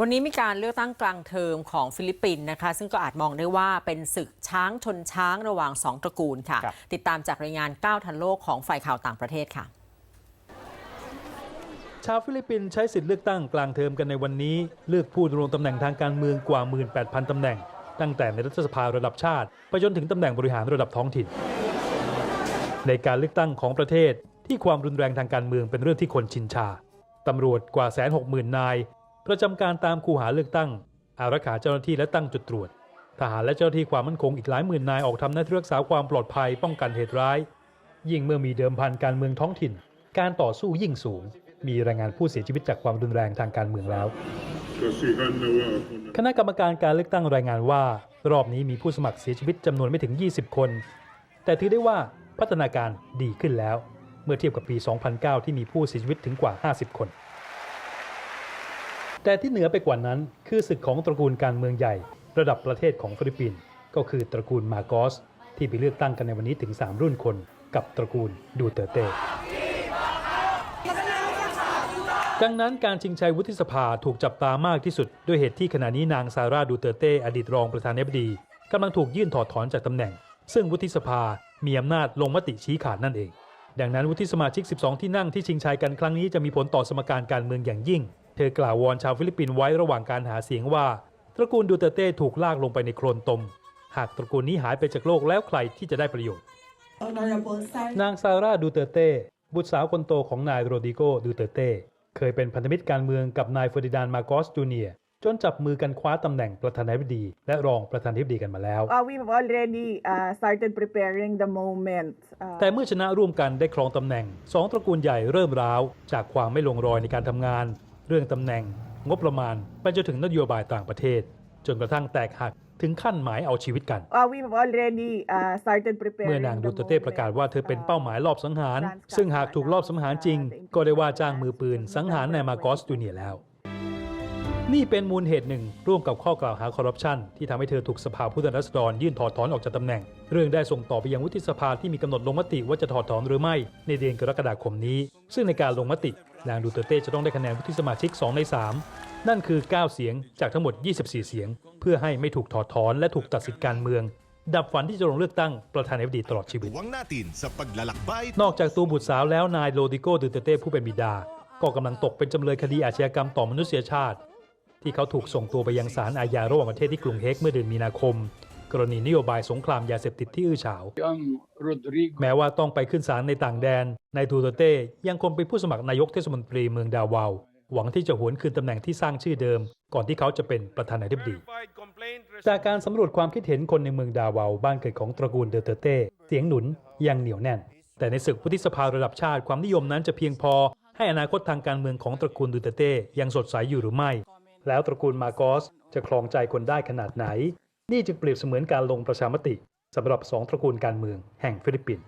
วันนี้มีการเลือกตั้งกลางเทอมของฟิลิปปินส์นะคะ ซึ่งก็อาจมองได้ว่าเป็นศึกช้างชนช้างระหว่างสองตระกูลค่ะครับติดตามจากรายงานก้าวทันโลกของฝ่ายข่าวต่างประเทศค่ะ ชาวฟิลิปปินส์ใช้สิทธิ์เลือกตั้งกลางเทอมกันในวันนี้ เลือกผู้ดำรงตำแหน่งทางการเมืองกว่า 18,000ตำแหน่ง ตั้งแต่ในรัฐสภาระดับชาติ ไปจนถึงตำแหน่งบริหารระดับท้องถิ่น ในการเลือกตั้งของประเทศที่ความรุนแรงทางการเมืองเป็นเรื่องที่คนชินชาตำรวจกว่าแสนหกหมื่นนาย ประจำการตามคูหาเลือกตั้ง อารักขาเจ้าหน้าที่และตั้งจุดตรวจ ทหารและเจ้าหน้าที่ความมั่นคงอีกหลายหมื่นนายออกทำหน้าที่รักษาความปลอดภัยป้องกันเหตุร้าย ยิ่งเมื่อมีเดิมพันการเมืองท้องถิ่น การต่อสู้ยิ่งสูง มีรายงานผู้เสียชีวิตจากความรุนแรงทางการเมืองแล้ว คณะกรรมการการเลือกตั้งรายงานว่า รอบนี้มีผู้สมัครเสียชีวิตจำนวนไม่ถึง 20 คน แต่ถือได้ว่าพัฒนาการดีขึ้นแล้ว เมื่อเทียบกับปี 2009 ที่มีผู้เสียชีวิตถึงกว่า 50 คน แต่ที่เหนือไปกว่านั้น คือศึกของตระกูลการเมืองใหญ่ ระดับประเทศของฟิลิปปินส์ก็คือตระกูลมาโกส ที่ไปเลือกตั้งกันในวันนี้ถึง 3 รุ่นคน กับตระกูลดูเตอร์เต้ดังนั้นการชิงชัยวุฒิสภาถูกจับตามากที่สุด ด้วยเหตุที่ขณะนี้นางซาร่าดูเตอร์เต้อดีตรองประธานาธิบดีกำลังถูกยื่นถอดถอนจากตำแหน่ง ซึ่งวุฒิสภามีอำนาจลงมติชี้ขาดนั่นเอง ดังนั้นวุฒิสมาชิก 12 ที่นั่งที่ชิงชัยกันครั้งนี้จะมีผลต่อสมการการเมืองอย่างยิ่ง เธอกล่าววอนชาวฟิลิปปินส์ไว้ระหว่างการหาเสียงว่า ตระกูลดูเตอร์เต้ถูกลากลงไปในโคลนตม หากตระกูลนี้หายไปจากโลกแล้วใครที่จะได้ประโยชน์ Honorable Sar นางซาร่าดูเตอร์เต้บุตรสาวคนโตของนายโรดิโกดูเตอร์เต้เคยเป็นพันธมิตรการเมืองกับนายเฟอร์ดินานด์มาโกสจูเนียร์จนจับมือกันคว้าตำแหน่งประธานาธิบดี และรองประธานาธิบดีกันมาแล้ว Uh, we've already uh, started preparing the moment. Uh, แต่เมื่อชนะร่วมกันได้ครองตำแหน่งสองตระกูลใหญ่เริ่มร้าว จากความไม่ลงรอยในการทำงาน เรื่องตำแหน่ง งบประมาณไปจนถึงนโยบายต่างประเทศ จนกระทั่งแตกหักถึงขั้นหมายเอาชีวิตกัน uh, we've already uh, started preparing เมื่อนาง the ดูเตอร์เต้ moment, ประกาศว่าเธอเป็นเป้าหมายรอบสังหาร uh, ซึ่งหากถูกรอบสังหารจริง ก็ได้ว่าจ้างมือปืนสังหารนายมาโกสจูเนียร์แล้ว นี่เป็นมูลเหตุหนึ่งร่วมกับข้อกล่าวหาคอร์รัปชันที่ทำให้เธอถูกสภาผู้แทนราษฎรยื่นถอดถอนออกจากตำแหน่ง เรื่องได้ส่งต่อไปยังวุฒิสภาที่มีกำหนดลงมติว่าจะถอดถอนหรือไม่ในเดือนกรกฎาคมนี้ ซึ่งในการลงมติ นางดูเตอร์เต้จะต้องได้คะแนนวุฒิสมาชิก 2 ใน 3 นั่นคือ 9 เสียงจากทั้งหมด 24 เสียง เพื่อให้ไม่ถูกถอดถอนและถูกตัดสิทธิการเมือง ดับฝันที่จะลงเลือกตั้งประธานาธิบดีตลอดชีวิต Tuwang natin sa paglalakbay นอกจากตัวบุตรสาวแล้วนายโรดิโกดูเตเต้ผู้เป็นบิดา ก็กำลังตกเป็นจำเลยคดีอาชญากรรมต่อมนุษยชาติ ที่เขาถูกส่งตัวไปยังศาลอาญาระหว่างประเทศที่กรุงเฮกเมื่อเดือนมีนาคม กรณีนโยบายสงครามยาเสพติดที่อื้อฉาว ang Rodrigo แม้ว่าต้องไปขึ้นศาลในต่างแดนนายดูเตเต้ยังคงเป็นผู้สมัครนายกเทศมนตรีเมืองดาวาว หวังที่จะหวนคืนตำแหน่งที่สร้างชื่อเดิม ก่อนที่เขาจะเป็นประธานาธิบดี จากการสำรวจความคิดเห็นคนในเมืองดาวาว บ้านเกิดของตระกูลเดอเตอร์เต้เสียงหนุนยังเหนียวแน่น แต่ในศึกวุฒิสภาระดับชาติความนิยมนั้นจะเพียงพอ ให้อนาคตทางการเมืองของตระกูลดูเตอร์เต้ยังสดใสอยู่หรือไม่ แล้วตระกูลมาโกสจะครองใจคนได้ขนาดไหน นี่จึงเปรียบเสมือนการลงประชามติสำหรับสองตระกูลการเมืองแห่งฟิลิปปินส์